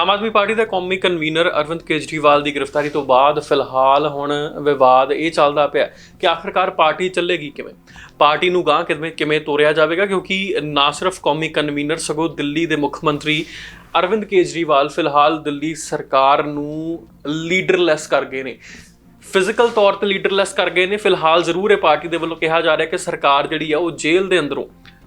ਆਮ Aadmi party ਦੇ ਕੌਮੀ convener Arvind Kejriwal ਦੀ ਗ੍ਰਿਫਤਾਰੀ ਤੋਂ ਬਾਅਦ ਫਿਲਹਾਲ ਹੁਣ ਵਿਵਾਦ ਇਹ ਚੱਲਦਾ ਪਿਆ ਕਿ ਆਖਰਕਾਰ ਪਾਰਟੀ ਚੱਲੇਗੀ ਕਿਵੇਂ? ਪਾਰਟੀ ਨੂੰ ਗਾਂ ਕਿਵੇਂ ਕਿਵੇਂ ਤੋਰਿਆ ਜਾਵੇਗਾ? ਕਿਉਂਕਿ ਨਾ ਸਿਰਫ ਕੌਮੀ ਕਨਵੀਨਰ, ਸਗੋਂ ਦਿੱਲੀ ਦੇ ਮੁੱਖ ਮੰਤਰੀ ਅਰਵਿੰਦ ਕੇਜਰੀਵਾਲ ਫਿਲਹਾਲ ਦਿੱਲੀ ਸਰਕਾਰ ਨੂੰ ਲੀਡਰਲੈਸ ਕਰ ਗਏ ਨੇ। ਫਿਜ਼ੀਕਲ ਤੌਰ ਤੇ ਲੀਡਰਲੈਸ ਕਰ ਗਏ ਨੇ। ਫਿਲਹਾਲ ਜ਼ਰੂਰ ਇਹ ਪਾਰਟੀ ਦੇ ਵੱਲੋਂ ਕਿਹਾ ਜਾ ਰਿਹਾ ਕਿ ਸਰਕਾਰ ਜਿਹੜੀ ਆ ਉਹ ਜੇਲ੍ਹ ਦੇ ਅੰਦਰੋਂ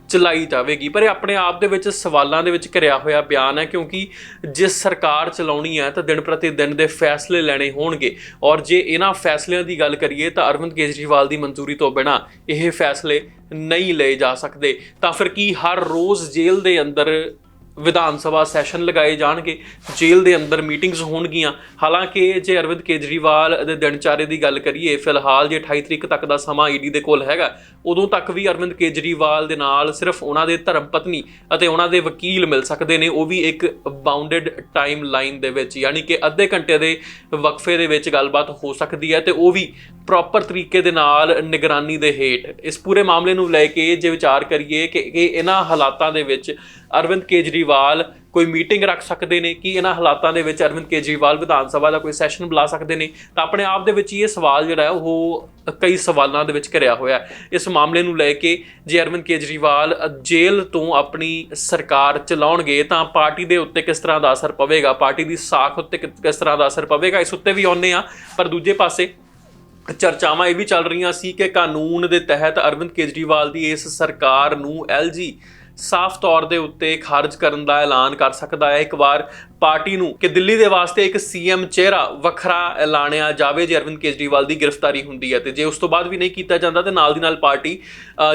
ਚਲਾਈ ਜਾਵੇਗੀ। ਪਰ ਇਹ ਆਪਣੇ ਆਪ ਦੇ ਵਿੱਚ ਸਵਾਲਾਂ ਦੇ ਵਿੱਚ ਘਿਰਿਆ ਹੋਇਆ ਬਿਆਨ ਹੈ ਕਿਉਂਕਿ ਜੇ ਸਰਕਾਰ ਚਲਾਉਣੀ ਹੈ ਤਾਂ ਦਿਨ ਪ੍ਰਤੀ ਦਿਨ ਦੇ ਫੈਸਲੇ ਲੈਣੇ ਹੋਣਗੇ। ਔਰ ਜੇ ਇਹਨਾਂ ਫੈਸਲਿਆਂ ਦੀ ਗੱਲ ਕਰੀਏ ਤਾਂ ਅਰਵਿੰਦ ਕੇਜਰੀਵਾਲ ਦੀ ਮਨਜ਼ੂਰੀ ਤੋਂ ਬਿਨਾ ਇਹ ਫੈਸਲੇ ਨਹੀਂ ਲਏ ਜਾ ਸਕਦੇ। ਤਾਂ ਫਿਰ ਕੀ ਹਰ ਰੋਜ਼ ਜੇਲ੍ਹ ਦੇ ਅੰਦਰ ਵਿਧਾਨ ਸਭਾ ਸੈਸ਼ਨ ਲਗਾਏ ਜਾਣਗੇ, ਜੇਲ੍ਹ ਦੇ ਅੰਦਰ ਮੀਟਿੰਗਸ ਹੋਣਗੀਆਂ। ਹਾਲਾਂਕਿ ਜੇ ਅਰਵਿੰਦ ਕੇਜਰੀਵਾਲ ਦੇ ਦਿਨਚਾਰੇ ਦੀ ਗੱਲ ਕਰੀਏ, ਫਿਲਹਾਲ ਜੇ 28 ਤਰੀਕ ਤੱਕ ਦਾ ਸਮਾਂ ਈਡੀ ਦੇ ਕੋਲ ਹੈਗਾ, ਉਦੋਂ ਤੱਕ ਵੀ ਅਰਵਿੰਦ ਕੇਜਰੀਵਾਲ ਦੇ ਨਾਲ ਸਿਰਫ ਉਹਨਾਂ ਦੇ ਧਰਮ ਪਤਨੀ ਅਤੇ ਉਹਨਾਂ ਦੇ ਵਕੀਲ ਮਿਲ ਸਕਦੇ ਨੇ, ਉਹ ਵੀ ਇੱਕ ਬਾਉਂਡਡ ਟਾਈਮ ਲਾਈਨ ਦੇ ਵਿੱਚ, ਯਾਨੀ ਕਿ ਅੱਧੇ ਘੰਟੇ ਦੇ ਵਕਫੇ ਦੇ ਵਿੱਚ ਗੱਲਬਾਤ ਹੋ ਸਕਦੀ ਹੈ ਤੇ ਉਹ ਵੀ ਪ੍ਰੋਪਰ ਤਰੀਕੇ ਦੇ ਨਾਲ ਨਿਗਰਾਨੀ ਦੇ ਹੇਠ। ਇਸ ਪੂਰੇ ਮਾਮਲੇ ਨੂੰ ਲੈ ਕੇ ਜੇ ਵਿਚਾਰ ਕਰੀਏ ਕਿ ਇਹ ਇਹਨਾਂ ਹਾਲਾਤਾਂ ਦੇ ਵਿੱਚ ਅਰਵਿੰਦ ਕੇਜਰੀ ਕੇਜਰੀਵਾਲ ਕੋਈ ਮੀਟਿੰਗ ਰੱਖ ਸਕਦੇ ਨੇ? ਕਿ ਇਹਨਾਂ ਹਾਲਾਤਾਂ ਦੇ ਵਿੱਚ ਅਰਵਿੰਦ ਕੇਜਰੀਵਾਲ ਵਿਧਾਨ ਸਭਾ ਦਾ ਕੋਈ ਸੈਸ਼ਨ ਬੁਲਾ ਸਕਦੇ ਨੇ? ਤਾਂ ਆਪਣੇ ਆਪ ਦੇ ਵਿੱਚ ਹੀ ਇਹ ਸਵਾਲ ਜਿਹੜਾ ਹੈ, ਉਹ ਕਈ ਸਵਾਲਾਂ ਦੇ ਵਿੱਚ ਘਿਰਿਆ ਹੋਇਆ ਹੈ। ਇਸ ਮਾਮਲੇ ਨੂੰ ਲੈ ਕੇ ਜੇ ਅਰਵਿੰਦ ਕੇਜਰੀਵਾਲ ਜੇਲ੍ਹ ਤੋਂ ਆਪਣੀ ਸਰਕਾਰ ਚਲਾਉਣਗੇ, ਤਾਂ ਪਾਰਟੀ ਦੇ ਉੱਤੇ ਕਿਸ ਤਰ੍ਹਾਂ ਦਾ ਅਸਰ ਪਵੇਗਾ? ਪਾਰਟੀ ਦੀ ਸਾਖ ਉੱਤੇ ਕਿਸ ਤਰ੍ਹਾਂ ਦਾ ਅਸਰ ਪਵੇਗਾ? ਇਸ ਉੱਤੇ ਵੀ ਆਉਂਦੇ ਆ ਪਰ ਦੂਜੇ ਪਾਸੇ ਚਰਚਾਵਾਂ ਇਹ ਵੀ ਚੱਲ ਰਹੀਆਂ ਸੀ ਕਿ ਕਾਨੂੰਨ ਦੇ ਤਹਿਤ ਅਰਵਿੰਦ ਕੇਜਰੀਵਾਲ ਦੀ ਇਸ ਸਰਕਾਰ ਨੂੰ ਐਲਜੀ ਸਾਫ਼ ਤੌਰ ਦੇ ਉੱਤੇ ਖਾਰਜ ਕਰਨ ਦਾ ਐਲਾਨ ਕਰ ਸਕਦਾ ਹੈ। ਇੱਕ ਵਾਰ ਪਾਰਟੀ ਨੂੰ ਕਿ ਦਿੱਲੀ ਦੇ ਵਾਸਤੇ ਇੱਕ ਸੀਐਮ ਚਿਹਰਾ ਵੱਖਰਾ ਐਲਾਨਿਆ ਜਾਵੇ ਜੇ ਅਰਵਿੰਦ ਕੇਜਰੀਵਾਲ ਦੀ ਗ੍ਰਿਫਤਾਰੀ ਹੁੰਦੀ ਹੈ ਤੇ ਜੇ ਉਸ ਤੋਂ ਬਾਅਦ ਵੀ ਨਹੀਂ ਕੀਤਾ ਜਾਂਦਾ ਤੇ ਨਾਲ ਦੀ ਨਾਲ ਪਾਰਟੀ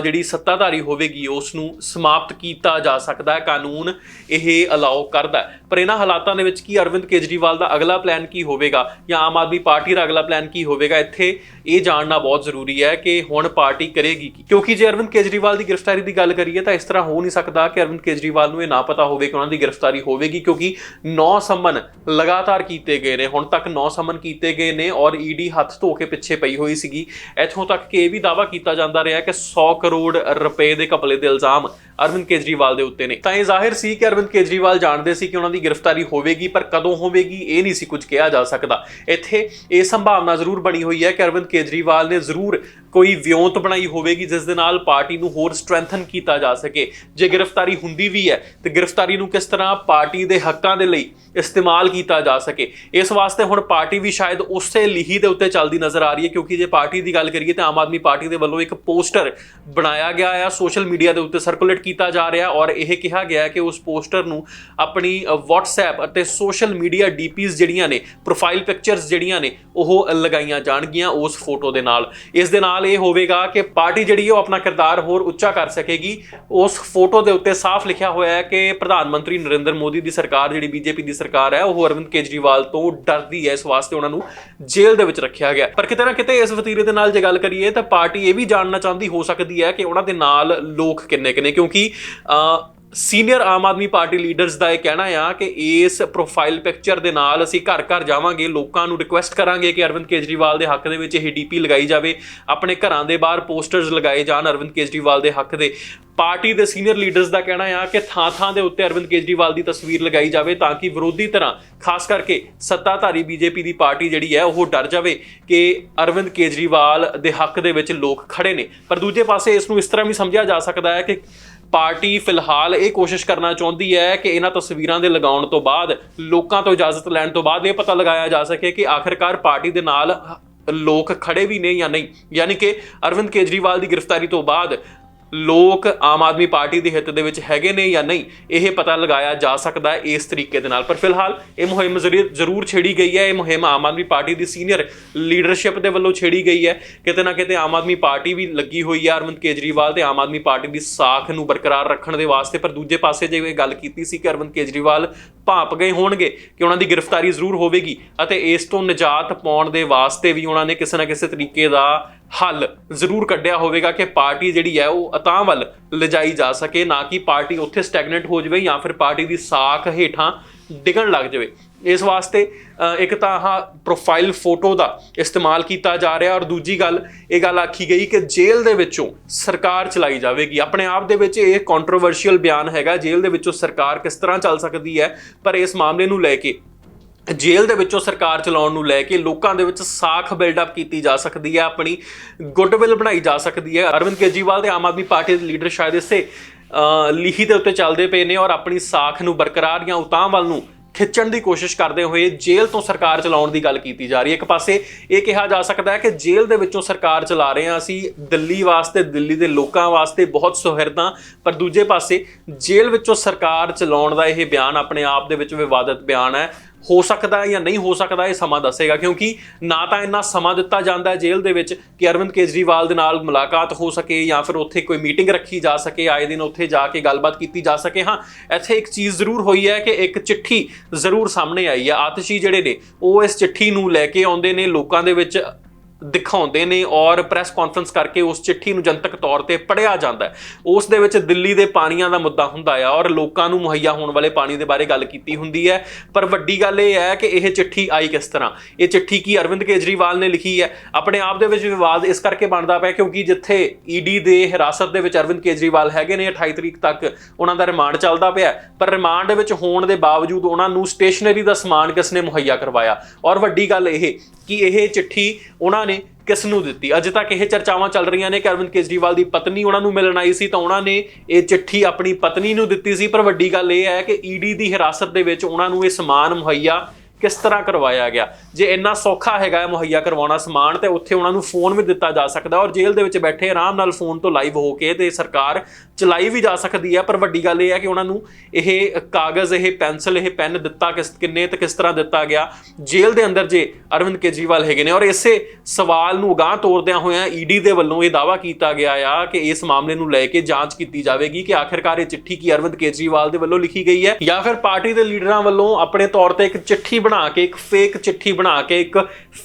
ਜਿਹੜੀ ਸੱਤਾਧਾਰੀ ਹੋਵੇਗੀ, ਉਸ ਨੂੰ ਸਮਾਪਤ ਕੀਤਾ ਜਾ ਸਕਦਾ ਹੈ, ਕਾਨੂੰਨ ਇਹ ਅਲਾਉ ਕਰਦਾ ਹੈ। ਪਰ ਇਹਨਾਂ ਹਾਲਾਤਾਂ ਦੇ ਵਿੱਚ ਕੀ ਅਰਵਿੰਦ ਕੇਜਰੀਵਾਲ ਦਾ ਅਗਲਾ ਪਲਾਨ ਕੀ ਹੋਵੇਗਾ ਜਾਂ ਆਮ ਆਦਮੀ ਪਾਰਟੀ ਦਾ ਅਗਲਾ ਪਲਾਨ ਕੀ ਹੋਵੇਗਾ, ਇੱਥੇ ਇਹ ਜਾਣਨਾ ਬਹੁਤ ਜ਼ਰੂਰੀ ਹੈ ਕਿ ਹੁਣ ਪਾਰਟੀ ਕਰੇਗੀ ਕੀ। ਕਿਉਂਕਿ ਜੇ ਅਰਵਿੰਦ ਕੇਜਰੀਵਾਲ ਦੀ ਗ੍ਰਿਫਤਾਰੀ ਦੀ ਗੱਲ ਕਰੀਏ ਤਾਂ ਇਸ ਤਰ੍ਹਾਂ ਹੋ ਨਹੀਂ ਸਕਦਾ ਕਿ ਅਰਵਿੰਦ ਕੇਜਰੀਵਾਲ ਨੂੰ ਇਹ ਨਾ ਪਤਾ ਹੋਵੇ ਕਿ ਉਹਨਾਂ ਦੀ ਗ੍ਰਿਫਤਾਰੀ ਹੋਵੇਗੀ, ਕਿਉਂਕਿ 9 ਸੰਮਨ ਲਗਾਤਾਰ ਕੀਤੇ ਗਏ ਨੇ। ਹੁਣ ਤੱਕ 9 ਸੰਮਨ ਕੀਤੇ ਗਏ ਨੇ ਔਰ ਈਡੀ ਹੱਥ ਧੋ ਕੇ ਪਿੱਛੇ ਪਈ ਹੋਈ ਸੀਗੀ। ਇੱਥੋਂ ਤੱਕ ਕਿ ਇਹ ਵੀ ਦਾਵਾ ਕੀਤਾ ਜਾਂਦਾ ਰਿਹਾ ਕਿ 100 ਕਰੋੜ ਰੁਪਏ ਦੇ ਘਪਲੇ ਦੇ ਇਲਜ਼ਾਮ ਅਰਵਿੰਦ ਕੇਜਰੀਵਾਲ ਦੇ ਉੱਤੇ ਨੇ। ਤਾਂ ਇਹ ਜ਼ਾਹਿਰ ਸੀ ਕਿ ਅਰਵਿੰਦ ਕੇਜਰੀਵਾਲ ਜਾਣਦੇ ਸੀ ਕਿ ਉਹਨਾਂ ਦੀ ਗ੍ਰਿਫਤਾਰੀ ਹੋਵੇਗੀ, ਪਰ ਕਦੋਂ ਹੋਵੇਗੀ ਇਹ ਨਹੀਂ ਸੀ ਕੁਝ ਕਿਹਾ ਜਾ ਸਕਦਾ। ਇੱਥੇ ਇਹ ਸੰਭਾਵਨਾ ਜ਼ਰੂਰ ਬਣੀ ਹੋਈ ਹੈ ਕਿ ਅਰਵਿੰਦ ਕੇਜਰੀਵਾਲ ਨੇ ਜ਼ਰੂਰ ਕੋਈ ਵਿਉਂਤ ਬਣਾਈ ਹੋਵੇਗੀ, ਜਿਸ ਦੇ ਨਾਲ ਪਾਰਟੀ ਨੂੰ ਹੋਰ ਸਟਰੈਂਥਨ ਕੀਤਾ ਜਾ ਸਕੇ। ਜੇ ਗ੍ਰਿਫਤਾਰੀ ਹੁੰਦੀ ਵੀ ਹੈ, ਤੇ ਗ੍ਰਿਫਤਾਰੀ ਨੂੰ ਕਿਸ ਤਰ੍ਹਾਂ ਪਾਰਟੀ ਦੇ ਹੱਕਾਂ ਦੇ ਲਈ ਇਸਤੇਮਾਲ ਕੀਤਾ ਜਾ ਸਕੇ। ਇਸ ਵਾਸਤੇ ਹੁਣ ਪਾਰਟੀ ਵੀ ਸ਼ਾਇਦ ਉਸੇ ਲਿਹੀ ਦੇ ਉੱਤੇ ਚੱਲਦੀ ਨਜ਼ਰ ਆ ਰਹੀ ਹੈ ਕਿਉਂਕਿ ਜੇ ਪਾਰਟੀ ਦੀ ਗੱਲ ਕਰੀਏ ਤਾਂ ਆਮ ਆਦਮੀ ਪਾਰਟੀ ਦੇ ਵੱਲੋਂ ਇੱਕ ਪੋਸਟਰ ਬਣਾਇਆ ਗਿਆ ਹੈ ਸੋਸ਼ਲ ਮੀਡੀਆ ਦੇ ਉੱਤੇ ਸਰਕੂਲੇਟ ਕੀਤਾ ਜਾ ਰਿਹਾ ਔਰ ਇਹ ਕਿਹਾ ਗਿਆ ਹੈ ਕਿ ਉਸ ਪੋਸਟਰ ਨੂੰ ਆਪਣੀ ਅ, WhatsApp ਅਤੇ ਸੋਸ਼ਲ ਮੀਡੀਆ ਡੀਪੀਜ਼ ਜਿਹੜੀਆਂ ਨੇ ਪ੍ਰੋਫਾਈਲ ਪਿਕਚਰਸ ਜਿਹੜੀਆਂ ਨੇ ਉਹ ਲਗਾਈਆਂ ਜਾਣਗੀਆਂ ਉਸ ਫੋਟੋ ਦੇ ਨਾਲ। ਇਸ ਦੇ ਨਾਲ ਇਹ ਹੋਵੇਗਾ ਕਿ ਪਾਰਟੀ ਜਿਹੜੀ ਹੈ ਉਹ ਆਪਣਾ ਕਿਰਦਾਰ ਹੋਰ ਉੱਚਾ ਕਰ ਸਕੇਗੀ। ਉਸ ਫੋਟੋ ਦੇ ਉੱਤੇ ਸਾਫ਼ ਲਿਖਿਆ ਹੋਇਆ ਹੈ ਕਿ ਪ੍ਰਧਾਨ ਮੰਤਰੀ ਨਰਿੰਦਰ ਮੋਦੀ ਦੀ ਸਰਕਾਰ ਜਿਹੜੀ ਬੀਜੇਪੀ ਦੀ ਸਰਕਾਰ ਹੈ ਉਹ ਅਰਵਿੰਦ ਕੇਜਰੀਵਾਲ ਤੋਂ ਡਰਦੀ ਹੈ ਇਸ ਵਾਸਤੇ ਉਹਨਾਂ ਨੂੰ ਜੇਲ੍ਹ ਦੇ ਵਿੱਚ ਰੱਖਿਆ ਗਿਆ। ਪਰ ਕਿਤੇ ਨਾ ਕਿਤੇ ਇਸ ਵਤੀਰੇ ਦੇ ਨਾਲ ਜੇ ਗੱਲ ਕਰੀਏ ਤਾਂ ਪਾਰਟੀ ਇਹ ਵੀ ਜਾਣਨਾ ਚਾਹੁੰਦੀ ਹੋ ਸਕਦੀ ਹੈ ਕਿ ਉਹਨਾਂ ਦੇ ਨਾਲ ਲੋਕ ਕਿੰਨੇ ਕਿੰਨੇ ਕਿਉਂਕਿ ਅ, senior Aam Aadmi party leaders ਦਾ ਇਹ ਕਹਿਣਾ ਆ ਕਿ ਇਸ ਪ੍ਰੋਫਾਈਲ ਪਿਕਚਰ ਦੇ ਨਾਲ ਅਸੀਂ ਘਰ ਘਰ ਜਾਵਾਂਗੇ, ਲੋਕਾਂ ਨੂੰ ਰਿਕੁਐਸਟ ਕਰਾਂਗੇ ਕਿ ਅਰਵਿੰਦ ਕੇਜਰੀਵਾਲ ਦੇ ਹੱਕ ਦੇ ਵਿੱਚ ਇਹ ਡੀਪੀ ਲਗਾਈ ਜਾਵੇ, ਆਪਣੇ ਘਰਾਂ ਦੇ ਬਾਹਰ ਪੋਸਟਰਸ ਲਗਾਏ ਜਾਣ ਅਰਵਿੰਦ ਕੇਜਰੀਵਾਲ ਦੇ ਹੱਕ ਦੇ। ਪਾਰਟੀ ਦੇ ਸੀਨੀਅਰ ਲੀਡਰਸ ਦਾ ਕਹਿਣਾ ਆ ਕਿ ਥਾਂ ਥਾਂ ਦੇ ਉੱਤੇ ਅਰਵਿੰਦ ਕੇਜਰੀਵਾਲ ਦੀ ਤਸਵੀਰ ਲਗਾਈ ਜਾਵੇ ਤਾਂ ਕਿ ਵਿਰੋਧੀ ਤਰ੍ਹਾਂ ਖਾਸ ਕਰਕੇ ਸੱਤਾਧਾਰੀ ਬੀਜੇਪੀ ਦੀ ਪਾਰਟੀ ਜਿਹੜੀ ਹੈ ਉਹ ਡਰ ਜਾਵੇ ਕਿ ਅਰਵਿੰਦ ਕੇਜਰੀਵਾਲ ਦੇ ਹੱਕ ਦੇ ਵਿੱਚ ਲੋਕ ਖੜੇ ਨੇ। ਪਰ ਦੂਜੇ ਪਾਸੇ ਇਸ ਨੂੰ ਇਸ ਤਰ੍ਹਾਂ ਵੀ ਸਮਝਿਆ ਜਾ ਸਕਦਾ ਹੈ ਕਿ ਪਾਰਟੀ ਫਿਲਹਾਲ ਇਹ ਕੋਸ਼ਿਸ਼ ਕਰਨਾ ਚਾਹੁੰਦੀ ਹੈ ਕਿ ਇਹਨਾਂ ਤਸਵੀਰਾਂ ਦੇ ਲਗਾਉਣ ਤੋਂ ਬਾਅਦ, ਲੋਕਾਂ ਤੋਂ ਇਜਾਜ਼ਤ ਲੈਣ ਤੋਂ ਬਾਅਦ ਇਹ ਪਤਾ ਲਗਾਇਆ ਜਾ ਸਕੇ ਕਿ ਆਖਿਰਕਾਰ ਪਾਰਟੀ ਦੇ ਨਾਲ ਲੋਕ ਖੜੇ ਵੀ ਨੇ ਜਾਂ ਨਹੀਂ। ਯਾਨੀ ਕਿ ਅਰਵਿੰਦ ਕੇਜਰੀਵਾਲ ਦੀ ਗ੍ਰਿਫਤਾਰੀ ਤੋਂ ਬਾਅਦ ਲੋਕ ਆਮ ਆਦਮੀ ਪਾਰਟੀ ਦੇ ਹਿੱਤ ਦੇ ਵਿੱਚ ਹੈਗੇ ਨੇ ਜਾਂ ਨਹੀਂ, ਇਹ ਪਤਾ ਲਗਾਇਆ ਜਾ ਸਕਦਾ ਹੈ ਇਸ ਤਰੀਕੇ ਦੇ ਨਾਲ। ਪਰ ਫਿਲਹਾਲ ਇਹ ਮੁਹਿੰਮ ਜ਼ਰੀ- ਜ਼ਰੂਰ ਛੇੜੀ ਗਈ ਹੈ। ਇਹ ਮੁਹਿੰਮ ਆਮ ਆਦਮੀ ਪਾਰਟੀ ਦੀ ਸੀਨੀਅਰ ਲੀਡਰਸ਼ਿਪ ਦੇ ਵੱਲੋਂ ਛੇੜੀ ਗਈ ਹੈ। ਕਿਤੇ ਨਾ ਕਿਤੇ ਆਮ ਆਦਮੀ ਪਾਰਟੀ ਵੀ ਲੱਗੀ ਹੋਈ ਹੈ। ਅਰਵਿੰਦ ਕੇਜਰੀਵਾਲ ਤੇ ਆਮ ਆਦਮੀ ਪਾਰਟੀ ਦੀ ਸਾਖ ਨੂੰ ਬਰਕਰਾਰ ਰੱਖਣ ਦੇ ਵਾਸਤੇ। ਪਰ ਦੂਜੇ ਪਾਸੇ ਜੇ ਇਹ ਗੱਲ ਕੀਤੀ ਸੀ ਕਿ ਅਰਵਿੰਦ ਕੇਜਰੀਵਾਲ ਭਾਪ ਗਏ ਹੋਣਗੇ ਕਿ ਉਹਨਾਂ ਦੀ ਗ੍ਰਿਫਤਾਰੀ ਜ਼ਰੂਰ ਹੋਵੇਗੀ ਅਤੇ ਇਸ ਤੋਂ ਨਿਜਾਤ ਪਾਉਣ ਦੇ ਵਾਸਤੇ ਵੀ ਉਹਨਾਂ ਨੇ ਕਿਸੇ ਨਾ ਕਿਸੇ ਤਰੀਕੇ ਦਾ ਹੱਲ ਜ਼ਰੂਰ ਕੱਢਿਆ ਹੋਵੇਗਾ ਕਿ ਪਾਰਟੀ ਜਿਹੜੀ ਹੈ ਉਹ ਅਤਾਂ ਵੱਲ ਲਿਜਾਈ ਜਾ ਸਕੇ, ਨਾ ਕਿ ਪਾਰਟੀ ਉੱਥੇ ਸਟੈਗਨੈਂਟ ਹੋ ਜਾਵੇ ਜਾਂ ਫਿਰ ਪਾਰਟੀ ਦੀ ਸਾਖ ਹੇਠਾਂ ਡਿੱਗਣ ਲੱਗ ਜਾਵੇ। ਇਸ ਵਾਸਤੇ ਇੱਕ ਤਾਂ ਆਹ ਪ੍ਰੋਫਾਈਲ ਫੋਟੋ ਦਾ ਇਸਤੇਮਾਲ ਕੀਤਾ ਜਾ ਰਿਹਾ ਔਰ ਦੂਜੀ ਗੱਲ, ਇਹ ਗੱਲ ਆਖੀ ਗਈ ਕਿ ਜੇਲ੍ਹ ਦੇ ਵਿੱਚੋਂ ਸਰਕਾਰ ਚਲਾਈ ਜਾਵੇਗੀ। ਆਪਣੇ ਆਪ ਦੇ ਵਿੱਚ ਇਹ ਕੰਟਰੋਵਰਸ਼ੀਅਲ ਬਿਆਨ ਹੈਗਾ, ਜੇਲ੍ਹ ਦੇ ਵਿੱਚੋਂ ਸਰਕਾਰ ਕਿਸ ਤਰ੍ਹਾਂ ਚੱਲ ਸਕਦੀ ਹੈ? ਪਰ ਇਸ ਮਾਮਲੇ ਨੂੰ ਲੈ ਕੇ ਜੇਲ੍ਹ ਦੇ ਵਿੱਚੋਂ ਸਰਕਾਰ ਚਲਾਉਣ ਨੂੰ ਲੈ ਕੇ ਲੋਕਾਂ ਦੇ ਵਿੱਚ ਸਾਖ ਬਿਲਡਅਪ ਕੀਤੀ ਜਾ ਸਕਦੀ ਹੈ ਆਪਣੀ ਗੁੱਡਵਿਲ ਬਣਾਈ ਜਾ ਸਕਦੀ ਹੈ। ਅਰਵਿੰਦ ਕੇਜਰੀਵਾਲ ਤੇ ਆਮ ਆਦਮੀ ਪਾਰਟੀ ਦੇ ਲੀਡਰ ਸ਼ਾਇਦ ਇਸੇ ਅਹ, ਲੀਹੀ ਦੇ ਉੱਤੇ ਚੱਲਦੇ ਪਏ ਨੇ ਔਰ ਆਪਣੀ ਸਾਖ ਨੂੰ ਬਰਕਰਾਰ ਜਾਂ ਉਤਾਂ ਵੱਲ ਨੂੰ ਖਿੱਚਣ ਦੀ ਕੋਸ਼ਿਸ਼ ਕਰਦੇ ਹੋਏ ਜੇਲ੍ਹ ਤੋਂ ਸਰਕਾਰ ਚਲਾਉਣ ਦੀ ਗੱਲ ਕੀਤੀ ਜਾ ਰਹੀ ਹੈ। ਇੱਕ ਪਾਸੇ ਇਹ ਕਿਹਾ ਜਾ ਸਕਦਾ ਹੈ ਕਿ ਜੇਲ੍ਹ ਦੇ ਵਿੱਚੋਂ ਸਰਕਾਰ ਚਲਾ ਰਹੇ ਹਾਂ ਅਸੀਂ ਦਿੱਲੀ ਵਾਸਤੇ ਦਿੱਲੀ ਦੇ ਲੋਕਾਂ ਵਾਸਤੇ ਬਹੁਤ ਸੁਹਿਰਦਾਂ ਪਰ ਦੂਜੇ ਪਾਸੇ ਜੇਲ੍ਹ ਵਿੱਚੋਂ ਸਰਕਾਰ ਚਲਾਉਣ ਦਾ ਇਹ ਬਿਆਨ ਆਪਣੇ ਆਪ ਦੇ ਵਿੱਚ ਵਿਵਾਦਤ ਬਿਆਨ ਹੈ। ਹੋ ਸਕਦਾ ਜਾਂ ਨਹੀਂ ਹੋ ਸਕਦਾ ਇਹ ਸਮਾਂ ਦੱਸੇਗਾ, ਕਿਉਂਕਿ ਨਾ ਤਾਂ ਇੰਨਾ ਸਮਾਂ ਦਿੱਤਾ ਜਾਂਦਾ ਹੈ ਜੇਲ੍ਹ ਦੇ ਵਿੱਚ ਕਿ ਅਰਵਿੰਦ ਕੇਜਰੀਵਾਲ ਦੇ ਨਾਲ ਮੁਲਾਕਾਤ ਹੋ ਸਕੇ ਜਾਂ ਫਿਰ ਉੱਥੇ ਕੋਈ ਮੀਟਿੰਗ ਰੱਖੀ ਜਾ ਸਕੇ, ਆਏ ਦਿਨ ਉੱਥੇ ਜਾ ਕੇ ਗੱਲਬਾਤ ਕੀਤੀ ਜਾ ਸਕੇ। ਹਾਂ, ਇੱਥੇ ਇੱਕ ਚੀਜ਼ ਜ਼ਰੂਰ ਹੋਈ ਹੈ ਕਿ ਇੱਕ ਚਿੱਠੀ ਜ਼ਰੂਰ ਸਾਹਮਣੇ ਆਈ ਹੈ। ਆਤਸ਼ੀ ਜਿਹੜੇ ਨੇ, ਉਹ ਇਸ ਚਿੱਠੀ ਨੂੰ ਲੈ ਕੇ ਆਉਂਦੇ ਨੇ ਲੋਕਾਂ ਦੇ ਵਿੱਚ ਦਿਖਾਉਂਦੇ ਨੇ ਔਰ ਪ੍ਰੈਸ ਕਾਨਫਰੰਸ ਕਰਕੇ ਉਸ ਚਿੱਠੀ ਨੂੰ ਜਨਤਕ ਤੌਰ ਤੇ ਪੜਿਆ ਜਾਂਦਾ ਉਸ ਦੇ ਵਿੱਚ ਦਿੱਲੀ ਦੇ ਪਾਣੀਆਂ ਦਾ ਮੁੱਦਾ ਹੁੰਦਾ ਆ ਔਰ ਲੋਕਾਂ ਨੂੰ ਮੁਹੱਈਆ ਹੋਣ ਵਾਲੇ ਪਾਣੀ ਦੇ ਬਾਰੇ ਗੱਲ ਕੀਤੀ ਹੁੰਦੀ ਹੈ। ਪਰ ਵੱਡੀ ਗੱਲ ਇਹ ਹੈ ਕਿ ਇਹ ਚਿੱਠੀ ਆਈ ਕਿਸ ਤਰ੍ਹਾਂ? ਇਹ ਚਿੱਠੀ ਕੀ ਅਰਵਿੰਦ ਕੇਜਰੀਵਾਲ ਨੇ ਲਿਖੀ ਹੈ? ਆਪਣੇ ਆਪ ਦੇ ਵਿੱਚ ਵਿਵਾਦ ਇਸ ਕਰਕੇ ਬਣਦਾ ਪਿਆ ਕਿਉਂਕਿ ਜਿੱਥੇ ਈਡੀ ਦੇ ਹਿਰਾਸਤ ਦੇ ਵਿੱਚ ਅਰਵਿੰਦ ਕੇਜਰੀਵਾਲ ਹੈਗੇ ਨੇ 28 ਤਰੀਕ ਤੱਕ ਉਹਨਾਂ ਦਾ ਰਿਮਾਂਡ ਚੱਲਦਾ ਪਿਆ ਪਰ ਰਿਮਾਂਡ ਵਿੱਚ ਹੋਣ ਦੇ ਬਾਵਜੂਦ ਉਹਨਾਂ ਨੂੰ ਸਟੇਸ਼ਨਰੀ ਦਾ ਸਮਾਨ ਕਿਸ ਨੇ ਮੁਹੱਈਆ ਕਰਵਾਇਆ? ਔਰ ਵੱਡੀ ਗੱਲ ਇਹ ਕਿ ਇਹ ਚਿੱਠੀ ਉਹਨਾਂ ਨੇ ਕਿਸ ਨੂੰ ਦਿੱਤੀ? ਅਜੇ ਤੱਕ ਇਹ ਚਰਚਾਵਾਂ ਚੱਲ ਰਹੀਆਂ ਨੇ। ਕਿ ਅਰਵਿੰਦ ਕੇਜਰੀਵਾਲ ਦੀ ਪਤਨੀ ਉਹਨਾਂ ਨੂੰ ਮਿਲਣ ਆਈ ਸੀ ਤਾਂ ਉਹਨਾਂ ਨੇ ਇਹ ਚਿੱਠੀ ਆਪਣੀ ਪਤਨੀ ਨੂੰ ਦਿੱਤੀ ਸੀ। ਪਰ ਵੱਡੀ ਗੱਲ ਇਹ ਹੈ ਕਿ ਈਡੀ ਦੀ ਹਿਰਾਸਤ ਦੇ ਵਿੱਚ ਉਹਨਾਂ ਨੂੰ ਇਹ ਸਮਾਨ, ਮੁਹੱਈਆ ਕਿਸ ਤਰ੍ਹਾਂ ਕਰਵਾਇਆ ਗਿਆ? ਜੇ ਇੰਨਾ ਸੌਖਾ ਹੈਗਾ ਮੁਹੱਈਆ ਕਰਵਾਉਣਾ ਸਮਾਨ, ਤੇ ਉੱਥੇ ਉਹਨਾਂ ਨੂੰ ਫੋਨ ਵੀ ਦਿੱਤਾ ਜਾ ਸਕਦਾ ਔਰ ਜੇਲ੍ਹ ਦੇ ਵਿੱਚ ਬੈਠੇ ਆਰਾਮ ਨਾਲ ਫੋਨ ਤੋਂ ਲਾਈਵ ਹੋ ਕੇ ਤੇ ਸਰਕਾਰ ਚਲਾਈ ਵੀ ਜਾ ਸਕਦੀ ਹੈ, ਪਰ ਵੱਡੀ ਗੱਲ ਇਹ ਹੈ ਕਿ ਉਹਨਾਂ ਨੂੰ ਇਹ ਕਾਗਜ਼, ਇਹ ਪੈਨਸਲ, ਇਹ ਪੈਨ ਦਿੱਤਾ ਕਿਸ, ਕਿੰਨੇ ਤੇ ਕਿਸ ਤਰ੍ਹਾਂ ਦਿੱਤਾ ਗਿਆ, ਜੇਲ੍ਹ ਦੇ ਅੰਦਰ ਜੇ ਅਰਵਿੰਦ ਕੇਜਰੀਵਾਲ ਹੈਗੇ ਨੇ। ਔਰ ਇਸੇ ਸਵਾਲ ਨੂੰ ਅਗਾਂਹ ਤੋਰਦਿਆਂ ਹੋਇਆਂ ਈਡੀ ਦੇ ਵੱਲੋਂ ਇਹ ਦਾਵਾ ਕੀਤਾ ਗਿਆ ਆ ਕਿ ਇਸ ਮਾਮਲੇ ਨੂੰ ਲੈ ਕੇ ਜਾਂਚ ਕੀਤੀ ਜਾਵੇਗੀ ਕਿ ਆਖਿਰਕਾਰ ਇਹ ਚਿੱਠੀ ਕੀ ਅਰਵਿੰਦ ਕੇਜਰੀਵਾਲ ਦੇ ਵੱਲੋਂ ਲਿਖੀ ਗਈ ਹੈ, ਜਾਂ ਫਿਰ ਪਾਰਟੀ ਦੇ ਲੀਡਰਾਂ ਵੱਲੋਂ ਆਪਣੇ ਤੌਰ ਤੇ ਇੱਕ ਚਿੱਠੀ ਬਣਾ ਕੇ, ਇੱਕ ਫੇਕ ਚਿੱਠੀ ਬਣਾ ਕੇ, ਇੱਕ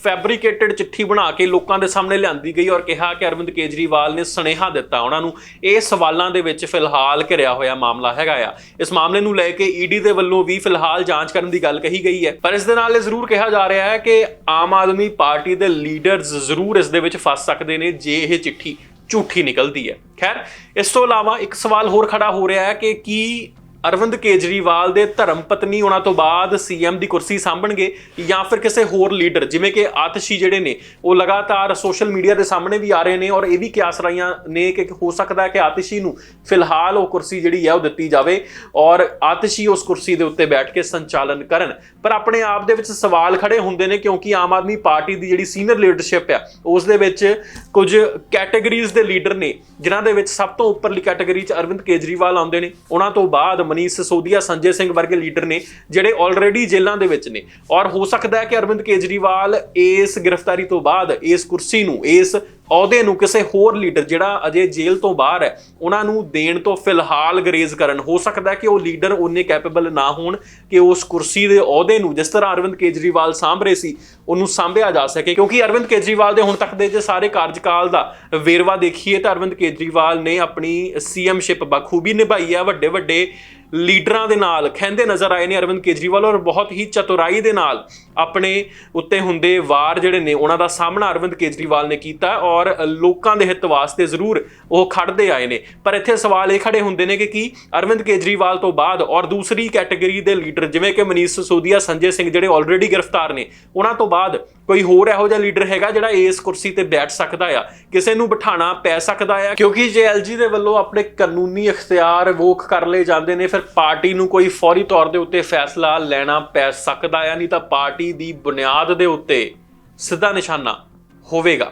ਫੈਬਰੀਕੇਟਡ ਚਿੱਠੀ ਬਣਾ ਕੇ ਲੋਕਾਂ ਦੇ ਸਾਹਮਣੇ ਲਿਆਂਦੀ ਗਈ। ਔਰ ਕਿਹਾ ਕਿ ਅਰਵਿੰਦ ਕੇਜਰੀਵਾਲ ਨੇ ਸੁਨੇਹਾ ਦਿੱਤਾ ਉਹਨਾਂ ਨੂੰ। ਇਹ ਸਵਾਲਾਂ ਦੇ ਵਿੱਚ ਫਿਲਹਾਲ ਘਿਰਿਆ ਹੋਇਆ ਮਾਮਲਾ ਹੈਗਾ ਆ। ਇਸ ਮਾਮਲੇ ਨੂੰ ਲੈ ਕੇ ਈਡੀ ਦੇ ਵੱਲੋਂ ਵੀ ਫਿਲਹਾਲ ਜਾਂਚ ਕਰਨ ਦੀ ਗੱਲ ਕਹੀ ਗਈ ਹੈ। ਪਰ ਇਸ ਦੇ ਨਾਲ ਇਹ ਜ਼ਰੂਰ ਕਿਹਾ ਜਾ ਰਿਹਾ ਹੈ ਕਿ ਆਮ ਆਦਮੀ ਪਾਰਟੀ ਦੇ ਲੀਡਰਸ ਜ਼ਰੂਰ ਇਸ ਦੇ ਵਿੱਚ ਫਸ ਸਕਦੇ ਨੇ ਜੇ ਇਹ ਚਿੱਠੀ ਝੂਠੀ ਨਿਕਲਦੀ ਹੈ। ਖੈਰ, ਇਸ ਤੋਂ ਇਲਾਵਾ ਇੱਕ ਸਵਾਲ ਹੋਰ ਖੜਾ ਹੋ ਰਿਹਾ ਹੈ ਕਿ ਕੀ ਅਰਵਿੰਦ ਕੇਜਰੀਵਾਲ ਦੇ ਧਰਮ ਪਤਨੀ ਉਹਨਾਂ ਤੋਂ ਬਾਅਦ ਸੀਐਮ ਦੀ ਕੁਰਸੀ ਸਾਂਭਣਗੇ ਜਾਂ ਫਿਰ ਕਿਸੇ ਹੋਰ ਲੀਡਰ, ਜਿਵੇਂ ਕਿ ਆਤਸ਼ੀ ਜਿਹੜੇ ਨੇ, ਉਹ ਲਗਾਤਾਰ ਸੋਸ਼ਲ ਮੀਡੀਆ ਦੇ ਸਾਹਮਣੇ ਵੀ ਆ ਰਹੇ ਨੇ ਔਰ ਇਹ ਵੀ ਕਿਆਸ ਰਹੀਆਂ ਨੇ ਕਿ ਹੋ ਸਕਦਾ ਹੈ ਕਿ ਆਤਸ਼ੀ ਨੂੰ ਫਿਲਹਾਲ ਉਹ ਕੁਰਸੀ ਜਿਹੜੀ ਹੈ ਉਹ ਦਿੱਤੀ ਜਾਵੇ ਔਰ ਆਤਸ਼ੀ ਉਸ ਕੁਰਸੀ ਦੇ ਉੱਤੇ ਬੈਠ ਕੇ ਸੰਚਾਲਨ ਕਰਨ। ਪਰ ਆਪਣੇ ਆਪ ਦੇ ਵਿੱਚ ਸਵਾਲ ਖੜੇ ਹੁੰਦੇ ਨੇ ਕਿਉਂਕਿ ਆਮ ਆਦਮੀ ਪਾਰਟੀ ਦੀ ਜਿਹੜੀ ਸੀਨੀਅਰ ਲੀਡਰਸ਼ਿਪ ਆ, ਉਸ ਦੇ ਵਿੱਚ ਕੁਝ ਕੈਟਾਗਰੀਜ਼ ਦੇ ਲੀਡਰ ਨੇ, ਜਿਨ੍ਹਾਂ ਦੇ ਵਿੱਚ ਸਭ ਤੋਂ ਉੱਪਰਲੀ ਕੈਟਾਗਰੀ 'ਚ ਅਰਵਿੰਦ ਕੇਜਰੀਵਾਲ ਆਉਂਦੇ ਨੇ। ਉਹਨਾਂ ਤੋਂ ਬਾਅਦ ਮਨੀਸ਼ ਸਿਸੋਦੀਆ, ਸੰਜੇ ਸਿੰਘ ਵਰਗੇ ਲੀਡਰ ਨੇ, ਜਿਹੜੇ ਆਲਰੇਡੀ ਜੇਲ੍ਹਾਂ ਦੇ ਵਿੱਚ ਨੇ। ਔਰ ਹੋ ਸਕਦਾ ਹੈ ਕਿ ਅਰਵਿੰਦ ਕੇਜਰੀਵਾਲ ਇਸ ਗ੍ਰਿਫਤਾਰੀ ਤੋਂ ਬਾਅਦ, ਇਸ ਕੁਰਸੀ ਨੂੰ, ਇਸ ਅਹੁਦੇ ਨੂੰ ਕਿਸੇ ਹੋਰ ਲੀਡਰ, ਜਿਹੜਾ ਅਜੇ ਜੇਲ੍ਹ ਤੋਂ ਬਾਹਰ ਹੈ, ਉਹਨਾਂ ਨੂੰ ਦੇਣ ਤੋਂ ਫਿਲਹਾਲ ਗਰੇਜ਼ ਕਰਨ। ਹੋ ਸਕਦਾ ਕਿ ਉਹ ਲੀਡਰ ਉਹਨੇ ਕੈਪੇਬਲ ਨਾ ਹੋਣ ਕਿ ਉਸ ਕੁਰਸੀ ਦੇ ਅਹੁਦੇ ਨੂੰ, ਜਿਸ ਤਰ੍ਹਾਂ ਅਰਵਿੰਦ ਕੇਜਰੀਵਾਲ ਸਾਂਭ ਰਹੇ ਸੀ, ਉਹਨੂੰ ਸਾਂਭਿਆ ਜਾ ਸਕੇ। ਕਿਉਂਕਿ ਅਰਵਿੰਦ ਕੇਜਰੀਵਾਲ ਦੇ ਹੁਣ ਤੱਕ ਦੇ ਜੇ ਸਾਰੇ ਕਾਰਜਕਾਲ ਦਾ ਵੇਰਵਾ ਦੇਖੀਏ, ਤਾਂ ਅਰਵਿੰਦ ਕੇਜਰੀਵਾਲ ਨੇ ਆਪਣੀ ਸੀਐਮਸ਼ਿਪ ਬਖੂਬੀ ਨਿਭਾਈ ਹੈ। ਵੱਡੇ ਵੱਡੇ ਲੀਡਰਾਂ ਦੇ ਨਾਲ, ਖਹਿੰਦੇ ਨਜ਼ਰ ਆਏ ਨੇ ਅਰਵਿੰਦ ਕੇਜਰੀਵਾਲ ਔਰ ਬਹੁਤ ਹੀ ਚਤੁਰਾਈ ਦੇ ਨਾਲ ਆਪਣੇ ਉੱਤੇ ਹੁੰਦੇ ਵਾਰ ਜਿਹੜੇ ਨੇ, ਉਹਨਾਂ ਦਾ ਸਾਹਮਣਾ ਅਰਵਿੰਦ ਕੇਜਰੀਵਾਲ ਨੇ ਕੀਤਾ ਔਰ ਲੋਕਾਂ ਦੇ ਹਿੱਤ ਵਾਸਤੇ ਜ਼ਰੂਰ ਉਹ ਖੜਦੇ ਆਏ ਨੇ। ਪਰ ਇੱਥੇ ਸਵਾਲ ਇਹ ਖੜੇ ਹੁੰਦੇ ਨੇ ਕਿ ਕੀ ਅਰਵਿੰਦ ਕੇਜਰੀਵਾਲ ਤੋਂ ਬਾਅਦ ਔਰ ਦੂਸਰੀ ਕੈਟਾਗਰੀ ਦੇ ਲੀਡਰ ਜਿਵੇਂ ਕਿ ਮਨੀਸ਼ ਸਿਸੋਦੀਆ, ਸੰਜੇ ਸਿੰਘ ਜਿਹੜੇ ਆਲਰੇਡੀ ਗ੍ਰਿਫਤਾਰ ਨੇ, ਉਹਨਾਂ ਤੋਂ ਬਾਅਦ ਕੋਈ ਹੋਰ ਇਹੋ ਜਿਹਾ ਲੀਡਰ ਹੈਗਾ ਜਿਹੜਾ ਇਸ ਕੁਰਸੀ ਤੇ ਬੈਠ ਸਕਦਾ ਆ? ਕਿਸੇ ਨੂੰ ਬਿਠਾਣਾ ਪੈ ਸਕਦਾ ਆ? ਕਿਉਂਕਿ ਜੇ ਐਲਜੀ ਦੇ ਵੱਲੋਂ ਆਪਣੇ ਕਾਨੂੰਨੀ ਅਖਤਿਆਰ ਵੋਖ ਕਰ ਲਏ ਜਾਂਦੇ ਨੇ, ਫਿਰ ਪਾਰਟੀ ਨੂੰ ਕੋਈ ਫੌਰੀ ਤੌਰ ਦੇ ਉੱਤੇ ਫੈਸਲਾ ਲੈਣਾ ਪੈ ਸਕਦਾ ਆ, ਨਹੀਂ ਤਾਂ ਪਾਰਟੀ ਦੀ ਬੁਨਿਆਦ ਦੇ ਉੱਤੇ ਸਿੱਧਾ ਨਿਸ਼ਾਨਾ ਹੋਵੇਗਾ।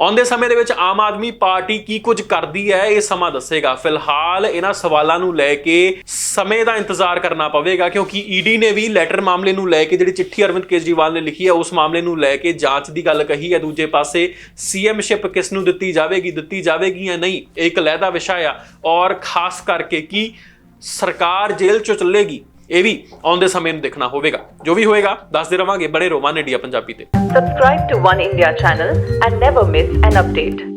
ਆਉਂਦੇ ਸਮੇਂ ਦੇ ਵਿੱਚ ਆਮ ਆਦਮੀ ਪਾਰਟੀ ਕੀ ਕੁਝ ਕਰਦੀ ਹੈ, ਇਹ ਸਮਾਂ ਦੱਸੇਗਾ। ਫਿਲਹਾਲ ਇਹਨਾਂ ਸਵਾਲਾਂ ਨੂੰ ਲੈ ਕੇ ਸਮੇਂ ਦਾ ਇੰਤਜ਼ਾਰ ਕਰਨਾ ਪਵੇਗਾ, ਕਿਉਂਕਿ ਈਡੀ ਨੇ ਵੀ ਲੈਟਰ ਮਾਮਲੇ ਨੂੰ ਲੈ ਕੇ ਜਿਹੜੀ ਚਿੱਠੀ ਅਰਵਿੰਦ ਕੇਜਰੀਵਾਲ ਨੇ ਲਿਖੀ ਹੈ, ਉਸ ਮਾਮਲੇ ਨੂੰ ਲੈ ਕੇ ਜਾਂਚ ਦੀ ਗੱਲ ਕਹੀ ਹੈ। ਦੂਜੇ ਪਾਸੇ ਸੀਐਮਸ਼ਿਪ ਕਿਸ ਨੂੰ ਦਿੱਤੀ ਜਾਵੇਗੀ ਦਿੱਤੀ ਜਾਵੇਗੀ ਜਾਂ ਨਹੀਂ, ਇਹ ਇੱਕ ਲਹਿਦਾ ਵਿਸ਼ਾ ਆ। ਔਰ ਖਾਸ ਕਰਕੇ ਕੀ ਸਰਕਾਰ ਜੇਲ੍ਹ ਚੋਂ ਚੱਲੇਗੀ ਇਹ ਵੀ ਆਉਂਦੇ ਸਮੇਂ ਨੂੰ ਦੇਖਣਾ ਹੋਵੇਗਾ ਜੋ ਵੀ ਹੋਏਗਾ ਦੱਸਦੇ ਰਵਾਂਗੇ ਬੜੇ ਰੋਮਾਨ ਇੰਡੀਆ ਪੰਜਾਬੀ ਤੇ subscribe to One India channel and never miss an update